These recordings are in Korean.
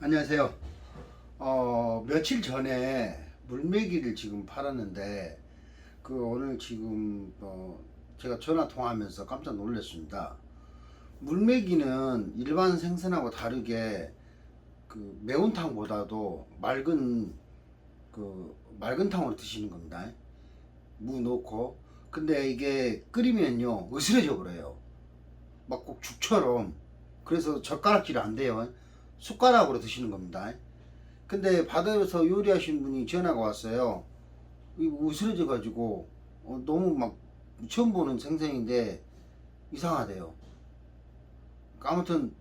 안녕하세요. 어, 며칠 전에 물메기를 지금 팔았는데 그 오늘 지금 어, 제가 전화 통화하면서 깜짝 놀랐습니다. 물메기는 일반 생선하고 다르게 그 매운탕보다도 맑은 그 맑은 탕으로 드시는 겁니다. 무 넣고 근데 이게 끓이면요 으스러져 버려요. 막 꼭 죽처럼 그래서 젓가락질이 안 돼요. 숟가락으로 드시는 겁니다. 근데 바다에서 요리하신 분이 전화가 왔어요. 으스러져 가지고 어, 너무 막 처음 보는 생선인데 이상하대요. 아무튼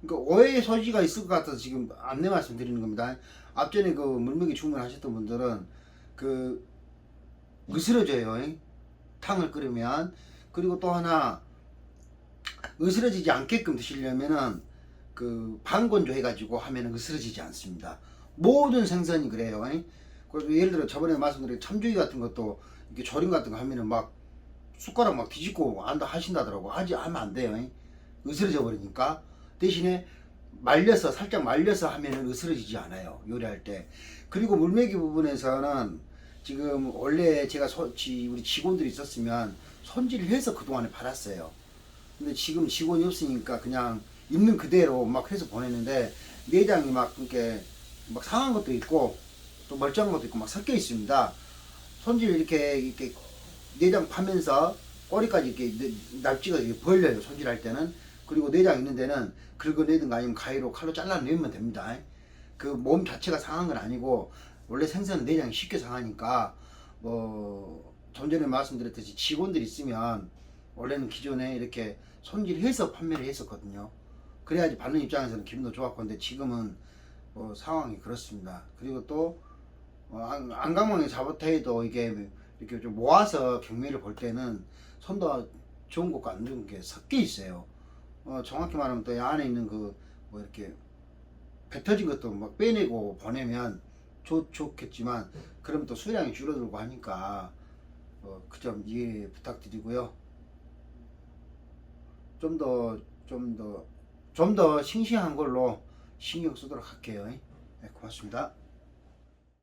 그러니까 오해의 소지가 있을 것 같아서 지금 안내 말씀드리는 겁니다. 앞전에 그 물먹이 주문하셨던 분들은 그 으스러져요. 잉? 탕을 끓이면 그리고 또 하나 으스러지지 않게끔 드시려면은 그 반건조 해가지고 하면은 으스러지지 않습니다. 모든 생선이 그래요. 잉? 그래서 예를 들어 저번에 말씀드린 참조기 같은 것도 이렇게 조림 같은 거 하면은 막 숟가락 막 뒤집고 안다 하신다더라고 하지 하면 안 돼요. 잉? 으스러져 버리니까 대신에 말려서 살짝 말려서 하면은 으스러지지 않아요 요리할 때 그리고 물메기 부분에서는 지금 원래 제가 소, 지, 우리 직원들이 있었으면 손질을 해서 그동안에 팔았어요 근데 지금 직원이 없으니까 그냥 있는 그대로 막 해서 보냈는데 내장이 막 이렇게 막 상한 것도 있고 또 멀쩡한 것도 있고 막 섞여 있습니다. 손질 이렇게 이렇게 내장 파면서 꼬리까지 이렇게 내- 날치가 이렇게 벌려요 손질할 때는. 그리고 내장 있는 데는 긁어내든가 아니면 가위로 칼로 잘라내면 됩니다. 그 몸 자체가 상한 건 아니고 원래 생선은 내장이 쉽게 상하니까 뭐좀 전에 말씀드렸듯이 직원들 있으면 원래는 기존에 이렇게 손질해서 판매를 했었거든요 그래야지 받는 입장에서는 기분도 좋았고 근데 지금은 뭐 상황이 그렇습니다 그리고 또 어, 안- 안강망에 잡아태도 이게 이렇게 좀 모아서 경매를 볼 때는 손도 좋은 것과 안 좋은 게 섞여 있어요. 어, 정확히 말하면 또이 안에 있는 그 뭐 이렇게 뱉어진 것도 막 빼내고 보내면 좋, 좋겠지만 그러면 또 수량이 줄어들고 하니까 어, 그 점 이해 부탁드리고요. 좀 더 좀더 좀 더 싱싱한 걸로 신경 쓰도록 할게요. 네, 고맙습니다.